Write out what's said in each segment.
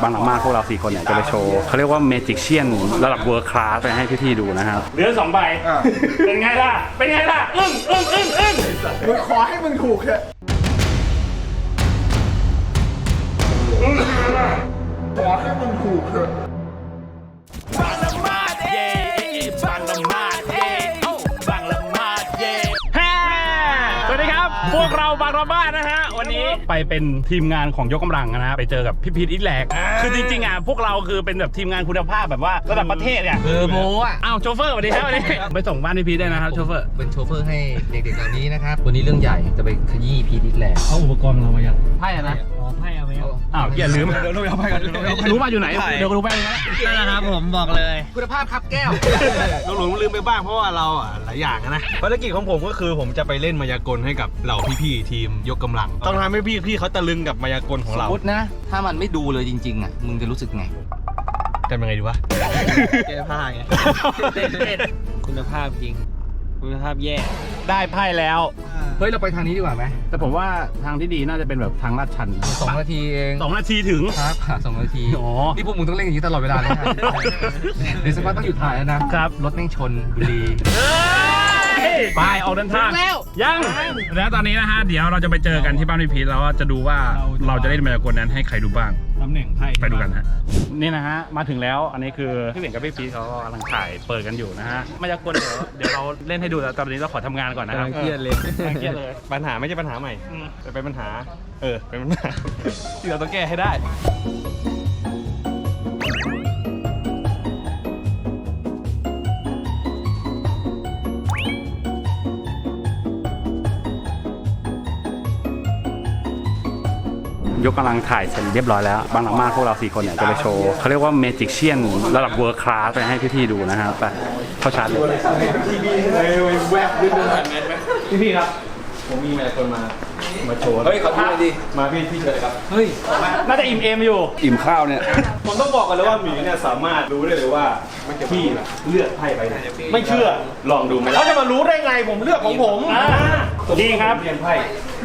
บางมากพวกเราสี่คนเนี่ยจะไปโชว์เขาเรียกว่าเมจิกเชียนระดับเวิร์คลาสไปให้พี่ๆดูนะครับเหลือสองใบอะเป็นไงล่ะ เป็นไงล่ะ อึ้งอึ้งอึ้งอึ้งมึงขอให้มึงถูกเถอะขอให้มึงถูกเถอะ พวกเราบางระบ้านนะฮะ วันนี้ไปเป็นทีมงานของยกกำลังนะฮะไปเจอกับพี่พีทอิทแหลก คือจริงๆอะพวกเราคือเป็นแบบทีมงานคุณภาพแบบว่าระดับประเทศเนี่ยเออโมอะอ้าวโชเฟอร์สวัสดีครับวันนี้ไปส่งบ้านพี่พีทได้นะครับโชเฟอร์เป็นโชเฟอร์ให้เด็กๆเหล่านี้นะครับวันนี้เรื่องใหญ่จะไปขยี้พีดิสแลนด์เอาอุปกรณ์เรามายังไพ่อะ นะอ๋อไพ่เอาไปยังอ้าวอย่าลืมเดี๋ยวเราไปกันเดี๋ยวเราไปกันรู้มาอยู่ไหน เดี๋ยวก็รู้ไปนะนั่นแหละครับผมบอกเลย คุณภาพครับแก้วเราหลงลืมไปบ้างเพราะว่าเราอะหลายอย่างอะนะภารกิจของผมก็คือผมจะไปเล่นมายากลให้กับเหล่าพี่ๆทีมยกกำลัง ต้องทำให้พี่ๆเขาตะลึงกับมายากลของสมเรามตินะ ถ้ามันไม่ดูเลยจริงๆอะมึงจะรู้สึกไงทำยังไงดีวะแก้ผ้าไงเต้นเต้นคุณภาพจริง คุณภาพแย่ ได้ไพ่แล้วเฮ้ยเราไปทางนี้ดีกว่าไหมแต่ผมว่าทางที่ดีน่าจะเป็นแบบทางลาดชันนะสองนาทีเองสองนาทีถึงครับค่ะสองนาทีอ๋อนี่พวกมึงต้องเล่นอย่างนี้ตลอดเวลาเลยนะเดี๋ยวสักพักต้องหยุดถ่ายแล้วนะครับรถแม่งชนบุรี ไปออกเดินทางถึงแล้ว ยังแล้วตอนนี้นะฮะ เดี๋ยวเราจะไปเจอกันที่บ้านพี่พีทแล้วก็จะดูว่าเราจะเล่นมายากลนั้นให้ใครดูบ้าง ตำแหน่งไพ่ไปดูกันฮะ นี่นะฮะ มาถึงแล้ว อันนี้คือพี่เหว่งกับพี่พีทเขากำลังถ่ายเปิดกันอยู่นะฮะ มายากลเดี๋ยวเดี๋ยวเราเล่นให้ดูแล้วตอนนี้เราขอทำงานก่อนนะครับเครียดเลยกำลังเครียดเลย ปัญหาไม่ใช่ปัญหาใหม่ อืมแต่เป็นปัญหา เออ เป็นปัญหา ที่เราต้องแก้ให้ได้ ยกกำลังถ่ายเสร็จเรียบร้อยแล้ว บางมากพวกเราสี่คนเนี่ยจะไปโชว์เขาเรียกว่าเมจิกเชียนระดับเวิร์คลาสไปให้พี่ๆดูนะครับไปเข้าชาร์จเลยพี่ๆครับผมมีมายากลมา มาโชว์ เฮ้ยขอดูหน่อยดิ มาพี่พี่เชิญเลยครับ เฮ้ย น่าจะอิ่มเอมอยู่ อิ่มข้าวเนี่ย ผมต้องบอกกันเลยว่าหมีเนี่ยสามารถรู้ได้เลยว่าพี่เลือกไพ่ไปไหนไม่เชื่อ ลองดูไหมเขาจะมารู้ได้ไงผมเลือกของผมอ่าจริงครับเรียนไพ่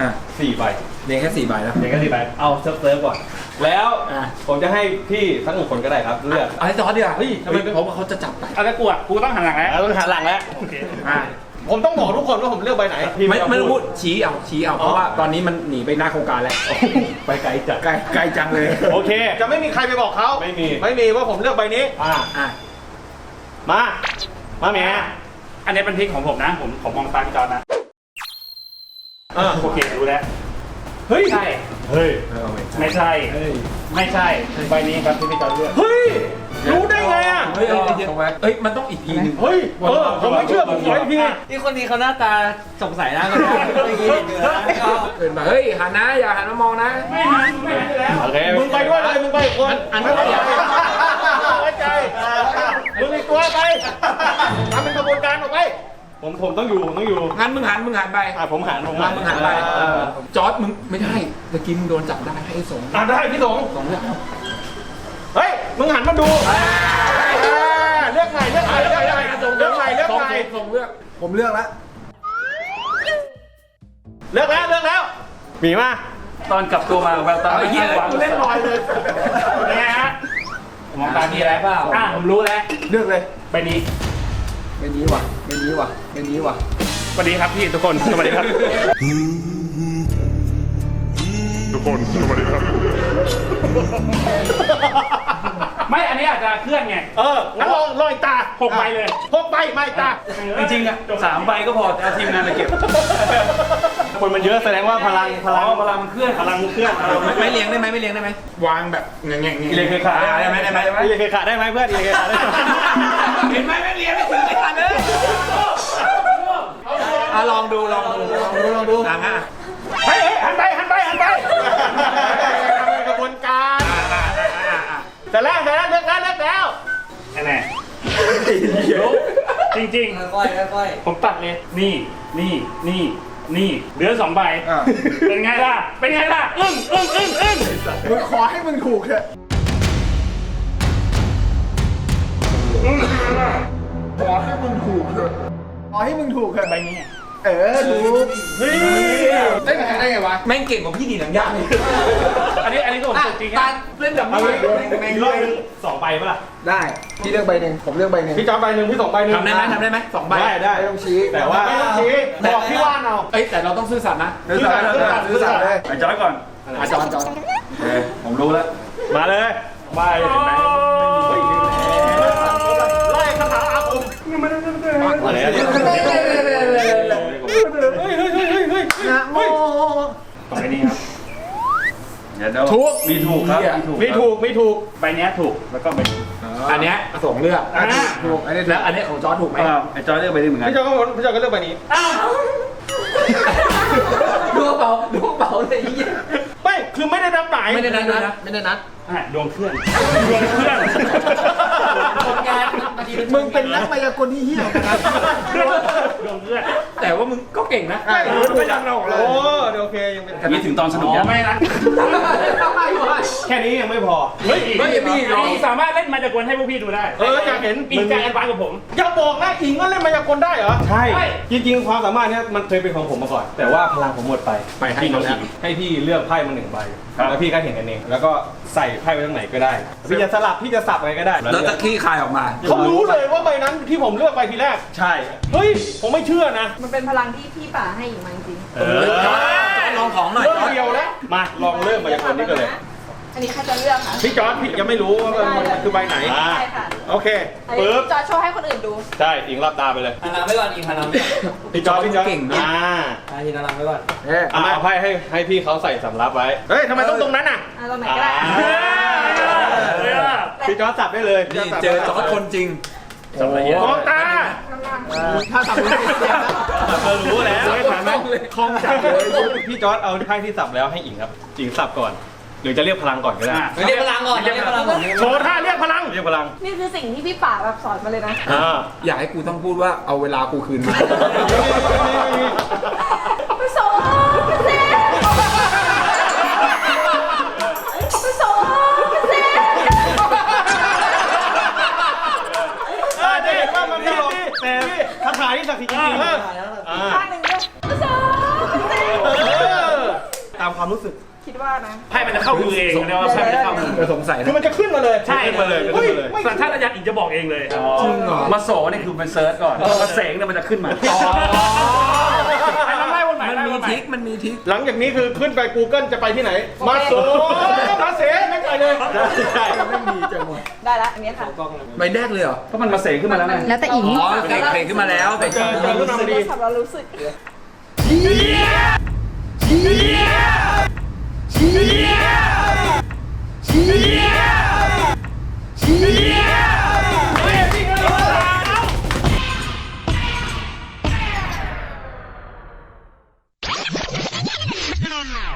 อะสี่ใบ เรียนแค่สี่ใบนะเรียนกันสี่ใบเอาเซิร์ฟเซิร์ฟก่อน แล้วอะ ผมจะให้พี่ทั้งหนึ่งคนก็ได้ครับเลือกอะไรต่อเดี๋ยวเฮ้ยทำไมเป็น เพราะว่าเขาจะจับไปเอาแต่กูอะกูต้องหันหลังแล้ว ต้องหันหลังแล้วโอเค อ่าผมต้องบอกทุกคนว่าผมเลือกใบไหน พี่ไม่ไม่ต้ต้อองงพูพูดดชี้เอาชี้เอาเพราะว่าตอนนี้มันหนีไปหน้าโครงการแล้วไปไกลจัด ไกลไกลจังเลยโอเค จะไม่มีใครไปบอกเขาไม่มี ไม่มีว่าผมเลือกใบนี้ อ่าอะมา มาเมียอันนี้เป็นพริกของผมนะ ผมผมมองตาพี่จอนนะอ่าโอเครู้แล้ว เฮ้ย ใช่ เฮ้ยไม่ใช่ ไม่ใช่ ใบนี้ครับที่พี่จอนเลือก เฮ้ย รู้ได้ไงอะ เฮ้ยเอ้ยเดี๋ยวเอ้ย มันต้องอีกทีหนึงเฮ้ย เออผมไม่เชื่อผมขออีกทีนี่คนนี้เขาหน้าตาสงสัยนะก็ได้เมื่อกี้เห็นอยู่นะก็เป็นแบบเฮ้ยหันนะอย่าหันมามองนะ ไม่หันไม่หันแล้ว โอเค มึงไปด้วยเลย มึงไปอีกคนอันนั้นไม่อยา ผมผมต้องอยู่ผมต้องอยู่งั้นมึงหันมึงหันไปอะผมหันผมมึหันงมึงหันไปจอร์ดมึงไม่ได้เมื่อกี้มึงโดนจับได้ให้สงอะได้พี่สงสองเรื่องเฮ้ยมึงหันมาดูอ่าเลือกใหม่เลือกใหม่เลือกใหม่เลือกใหม่เลือกสองใหม่ส่งเลือกผมเลือกแล้วเลือกแล้วเลือกแล้วหมีมาตอนกลับตัวมาแววตาเอาไอ้เหี้ยกูเล่นลอยเลยเป็นไงฮะผมมองตาพี่แล้วเปล่าอะผมรู้แล้วเลือกเลยใบนี้ ไม่นี้ว่ะไม่นี้ว่ะไม่นี้ว่ะสวัสดีครับพี่ทุกคนสวัสดีครับ ไม่อันนี้อาจจะเคลื่อนไง เออ งั้นลองลองอีกตาหกใบเลย หกใบไม่อีกตา จริงๆอะสามใบก็พอเอาทีมงานไปเก็บคนมันเยอะแสดงว่าพลังพลังพลังมันเคลื่อนพลังมันเคลื่อนพลังมันเคลื่อนไม่เลี้ยงได้ไหมไม่เลี้ยงได้ไหมวางแบบแง่งแง่งอิเล็กเคขาได้ไหมได้ไหมได้ไหมอิเล็กเคขาได้ไหมเพื่อนอิเล็กเคขาได้ไหมเห็นไหมไม่เลี้ยงไม่ถึงไอ้ทันเลยอะลองดูลองดูลองดูลองดูอะงั้นอะ แต่แล้วแต่แล้วเลือกแล้วเลือกแล้วแน่ๆจริงค่อยๆค่อยๆผมตัดเลย นี่ นี่ นี่ นี่ เหลือสองใบ อะ เป็นไงล่ะ เป็นไงล่ะ อึ้งอึ้งอึ้งอึ้งมึงขอให้มึงถูกเถอะขอให้มึงถูกเถอะขอให้มึงถูกเถอะใบนี้อะเออถูกได้ไงได้ไงวะ แม่งเก่งกว่าพี่ดีหนังยากเลยอันนี้อันนี้ก็ผมอะสุดจริงตาอะเล่นแบบนี้อีกรอบนึงสองใบปะล่ะได้พี่เลือกใบหนึ่งผมเลือกใบหนึ่งพี่จอใบหนึ่งพี่สองใบหนึ่งทำได้ไหมทำได้ไหมสองใบได้ได้ไม่ต้องชี้แต่ว่าไม่ต้องชี้บอกพี่ว่านเอาเอ้ยแต่เราต้องซื่อสัตย์นะซื้อสัตว์ซื้อสัตว์เลยไอ้จอยก่อนอาจารย์จอนผมรู้แล้วมาเลยใบเห็นไหม ถูกมีถูกครับมีถูกมีถูกใบเนี้ยถูกแล้วก็ใบนี้อันเนี้ยส่งเลือกอะถูกอันนี้ถูแล้กวอันเนี้ยของจอร์จถูกไหมอ่าไอ้จอยเลือกใบนี้เหมือนกันพี่จอก็พี่จอก็เลือกใบนี้ดูกระเป๋าดูกระเป๋าเลยไอ้เหี้ยไม่คือไม่ได้นับหมายไม่ได้นัดนะไม่ได้นัดอะดวงเคลื่อนดวงเคลื่อน คนงานบางทีมึงเป็นนักมายากลที่เหี้ยนะครับดวงเคลื่อนแต่ว่ามึงก็เก่งนะใช่ไม่ยังเราเลโอ้ยเดี๋ยวโอเคยังเป็นอันนี้ถึงตอนสนุกอ๋อยังไม่นะแค่นี้ยังไม่พอ เฮ้ยไม่พี่อันนี้สามารถเล่นมายากลให้พวกพี่ดูได้ เอออยากเห็นอีกจะแอดวานซ์กับผมอย่าบอกนะอิงก็เล่นมายากลได้เหรอ ใช่ จริงๆ ความสามารถเนี้ยมันเคยเป็นของผมมาก่อน แต่ว่าพลังผมหมดไป ไปให้พี่น้องเขาอิแล้วงให้พี่เลือกไพ่มาหนึ่งใบ แล้วพี่ก็เห็นกันเอง แล้วก็ใส่ไพ่ไว้ตรงไหนก็ได้พี่จะสลับพี่จะสับอะไรก็ได้แล้วตะขี้คายออกมาเขารู้เลยว่าใบนั้นที่ผมเลือกไปทีแรก ใช่ เฮ้ย ผมไม่เชื่อนะ มันเป็นพลังที่พี่ป่าให้อยู่มาจริงเออจอร์จลองของหน่อยเริ่มจอร์จเดียวแล้วมาลองเริ่มมายากลนี้กันเลย อันนี้ใครจะเลือกคะพี่จอร์ดพี่ยังไม่รู้ว่ามันมันคือใบไหนใช่ค่ะ โอเคอันนี้ปึ๊บจอโชว์ให้คนอื่นดู ใช่อิงรับตาไปเลยพนันไว้ก่อนอีกพนันไว้ก่อนพี่จอร์ดพี่จอร์ดเก่งนะ อ่าอาทีพนันไว้ก่อนเอ๊ะเอาเอาไพ่ให้ให้พี่เขาใส่สำรับไว้ เฮ้ยทำไมต้องตรงนั้นอะ อะตรงไหนก็ได้ อ่าพี่จอร์ดสับได้เลยนี่เจอจอร์จคนจริงสับละเอียดมองตาถ้าทำรู้เสียนะเรารู้แล้วไม่ถามไหมคองจับเลยพี่จอร์ดเอาไพ่ที่สับแล้วให้อิงครับอิงสับก่อน หรือจะเรียกพลังก่อนก็ได้ เรียกพลังก่อนเรียกพลังก่อนโชว์ท่าเรียกพลัง เรียกพลัง นี่คือสิ่งที่พี่ป่าแบบสอนมาเลยนะ อ่า อยากให้กูต้องพูดว่าเอาเวลากูคืนมา ไปสอนเซ่ไปสอนเซ่เออจะเห็นว่ามันไม่หลอกแต่คาถาที่ศักดิ์สิทธิ์จริงๆอ่าข้างหนึ่งด้วยไปสอนเซ่เออตามความรู้สึกคิดว่านะ ไพ่มันจะเข้ามือเองเรียกว่าไพ่มันจะเข้ามือ เออสงสัยคือนะ มันจะขึ้นมาเลยใช่ ขึ้นมาเลยเฮ้ยขึ้นมาเลยสัญชาตญาณอีกจะบอกเองเลยจริงเหรอ มาโสนี่คือมันเซิร์ชก่อนมาเสงเนี่ยมันจะขึ้นมาไอ้น้ำไล่วนใหม่มันไล่มีวนใหม่ ทริกมันมีทริกหลังจากนี้คือขึ้นไป Google จะไปที่ไหน มาโซมาเสไม่ไปเลยใช่ไม่มีจังหวะได้ละอันนี้ค่ะใบแรกเลยเหรอก็มันมาเสงขึ้นมาแล้วไงแล้วแต่อิง อ๋อเพลงเพลงขึ้นมาแล้วแต่เจอเจอเรื่องราวดี สับเรารู้สึก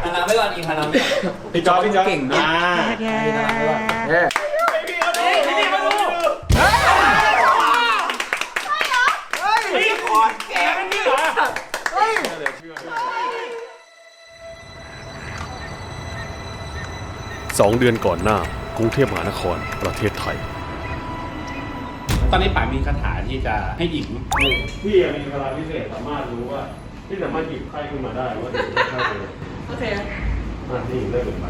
พนันไว้ก่อนอีกพนันไว้ก่อนพี่จอพี่จอร์จเก่งนะอ่าเอ๊ องเดือนก่อนหน้ากรุงเทพมหานครประเทศไทย ตอนนี้ป่ามีคาถาที่จะให้หญิงพี่มีพลังพิเศษสามารถรู้ว่า ที่สามารถหยิบไพ่ขึ้นมาได้ว่าหยิบได้เท่าไหร่โอเคอะที่หญิงได้เป็นใบ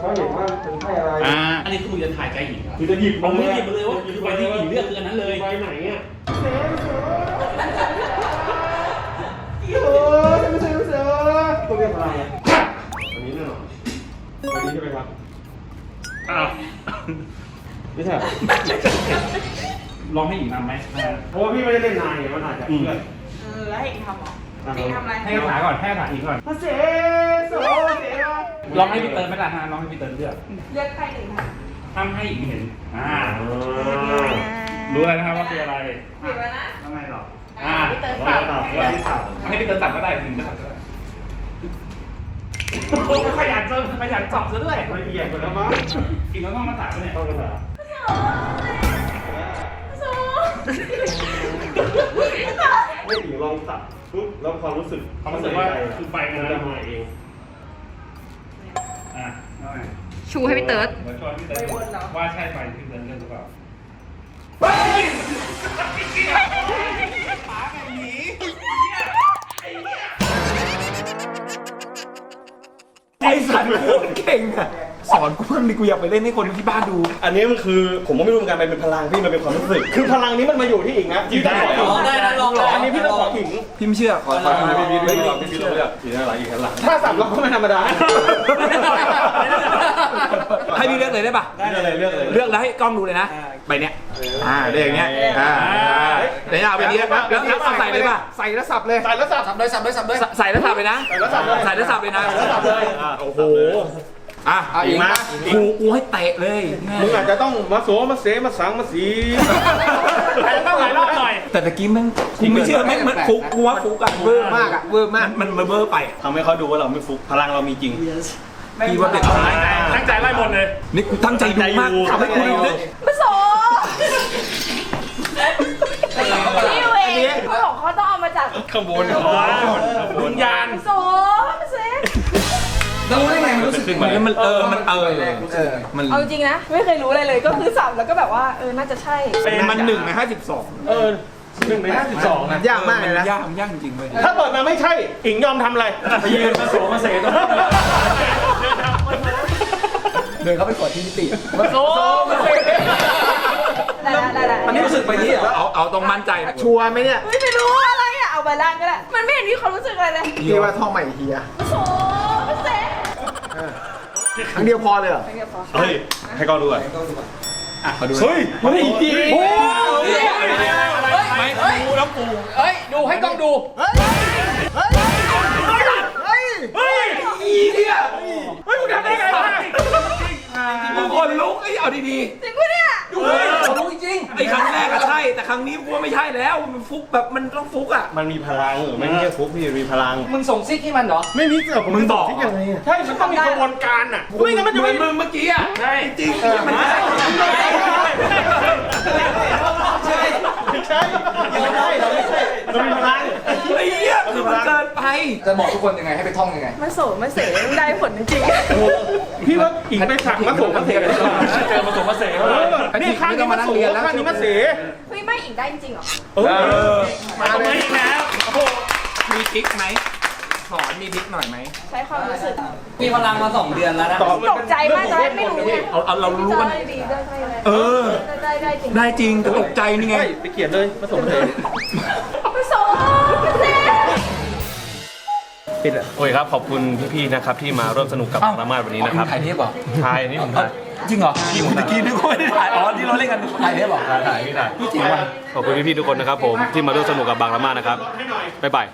เขาเห็นว่าเป็นไพ่อะไรอ่าอันนี้คือจะถ่ายใจหญิงคือจะหยิบผมัไม่หยิบเลยว่าคือใบที่หญิงเลือกคืออันนั้นเลยไปไหนอะเออไม่ใช่ตัวเรียกอะไรอันนี้แน่นอนอันนี้ใช่ไหมครับ อ้าวไม่ใช่ลองให้หญิงนำไหมเพราะว่าพี่ไม่ได้เล่นนานไงมันอาจจะเพื่อนเออแล้วให้อิงทำเหรออิงทำอะไรให้คาถาก่อนให้คาถาหญิงก่อนพระเสโสเสวะลองให้พี่เติร์นไม่ได้ฮะลองให้พี่เติร์นเลือกเลือกใครหนึ่งค่ะทำให้หญิงเห็นอ่ารู้แล้วนะครับว่าคืออะไรหยิบแล้วนะทำไมหรออ่าพี่เติร์นสับให้พี่เติร์นตัดก็ได้หญิงก็ตัดก็ได้โอ้ย ขยันจังขยันจับซะด้วยละเอียดกว่าแล้วมั้งกินแล้วต้องมาตัดปะเนี่ยต้องกันเหรอไม่ถึงลองสับปุ๊บแล้วความรู้สึกความรู้สึกว่าคือไปกันมันแล้จะวมาเองอะเอาไงชูให้พี่เติร์ดเหมือนชวนพี่เติร์นว่าใช่ไปพี่เติร์นเลือกหรือเปล่า เก่งอะสอนกูบ้างดิกูอยากไปเล่นให้คนที่บ้านดู อันนี้มันคือผมก็ไม่รู้เหมือนกันมันเป็นพลังพี่มันเป็นความรู้สึก คือพลังนี้มันมาอยู่ที่อีกนะที่ได้ลองได้นะลองได้อันนี้พี่ต้องขอขิงพี่ไม่เชื่อขอขอดูพี่พี่พี่พี่พี่ต้องเลือกทีน่ารักอีกข้างหลังถ้าสับเราก็ไม่ธรรมดาให้พี่เลือก เลยได้ปะเลือกเลยเลือกเลย เลือกแล้วให้กล้องดูเลยนะใบเนี้ยอ่าได้อย่างเงี้ยอ่าเดี๋ยวเอาไปนี้แล้วแล้วเอาใส่เลยป่ะใส่แล้วสับเลย ใส่แล้วสับสับด้วยสับด้วยสับด้วยใส่แล้วสับเลยนะ ใส่แล้วสับเลยใส่แล้วสับเลยนะใส่แล้วสับเลยโอ้โหอะเอาอีกมากูกูให้เตะเลยแม่มึงอาจจะต้องมาโสมาเสมาสังมาสีอาจจะต้องหลายรอบหน่อยแต่ตะกี้แม่งกูไม่เชื่อแม่งมันฟุกกูว่าฟุกอะเวอร์มากอะเวอร์มากมันมันเวอร์ไปทำให้เขาดูว่าเราไม่ฟุกพลังเรามีจริง พี่ว่าเป็นตั้งใจไล่หมดเลย นี่กูตั้งใจดูมากทำให้กูดูดิมาโซพี่เวงเขาบอกเขาต้องเอามาจากข้างบนวิญญาณโซมาเซแล้วรู้ได้ไงมันรู้สึกมันมันเออ มันเออเออมันเอาจริงนะ ไม่เคยรู้อะไรเลย ก็คือสับแล้วก็แบบว่าเออ น่าจะใช่ มันหนึ่งในห้าสิบสองเออหนึ่งในห้าสิบสองนะยากมากเลยนะยากยากจริงเลยถ้าเปิดมาไม่ใช่อิงยอมทำอะไรไปยืนมาโสมาเสตรงนี้ เดินเข้าไปกดที่นิติได้ได้ได้ได้อันนี้รู้สึกไปนี่เหรอเอาเอาตรงมั่นใจนะชัวร์ไหมเนี่ยไม่รู้อะไรอะเอาไปล่างก็ได้มันไม่เห็นมีความรู้สึกอะไรเลยพี่ว่าท่องใหม่เฮียมาโซมาเซครั้งเดียวพอเลยเหรอไม่เกี่ยวพอเฮ้ยให้กล้องดูก่อนเฮ้ยเฮ้ยดีโอ้ไม่ดูแล้วปูเอ้ยดูให้กล้องดูมึงค นลุกไอ้เอาดีจริงปะเนี่ยๆดูเลยรู้จริงไอ้ครั้งแรกอะใช่ แต่ครั้งนี้กูว่าไม่ใช่แล้วมันฟุกแบบมันต้องฟุกอะ มันมีพลังไม่ใช่ฟุกพี่มีพลัง มึงส่งซิกให้มันเหรอ ไม่มีเกี่ยวกับมึงบอก ที่ยังไงอะใช่ มันต้องมีกระบวนการอะไม่งั้นมันจะเหมืไม่อนมึงเมื่อกี้อะใช่จริงมันใช่ใช่ไม่ใช่เราไม่ใช่เราไม่ใช่เรามีพลังไอ้เหี้ย คือมันเกินไป จะบอกทุกคนยังไงให้ไปท่องยังไงมาโซมาเซมันได้ผลจริงพี่ว่าอิงไปสั่งมาส่งมาเสกเลยเจอมาโสมาเสเออนี่ข้างนี้มาส่งข้างนี้มาเสๆเฮ้ยไม่อีกได้จริงเหรอ เออมาตรงนี้แล้วมีทริกไหมสอนมีทริกหน่อยไหมใช้ความรู้สึก มีพลังมาสองเดือนแล้วนะตกใจมากตอนแรกไม่รู้ไงเอาเอาเรารู้ว่ามันได้ดีได้ใช่เลยเออได้ได้จริงได้จริงแต่ตกใจนี่ไงไปเขียนเลยมาส่งมาเสก โอ้ยครับ ขอบคุณพี่ๆนะครับที่มาร่วมสนุกกับเอ้ารามาสวันนี้นะครับถ่ายเทปเหรอถ่ายนี่ผมถ่าย จริงเหรอพี่เมื่อกี้นึกว่าไม่ได้ถ่ายอ๋อที่เราเล่นกันถ่ายเทปเหรอ ถ่ายพี่ถ่ายจริงป่ะขอบคุณพี่ๆทุกคนนะครับผมที่มาร่วมสนุกกับบางรามานะครับบ๊ายบาย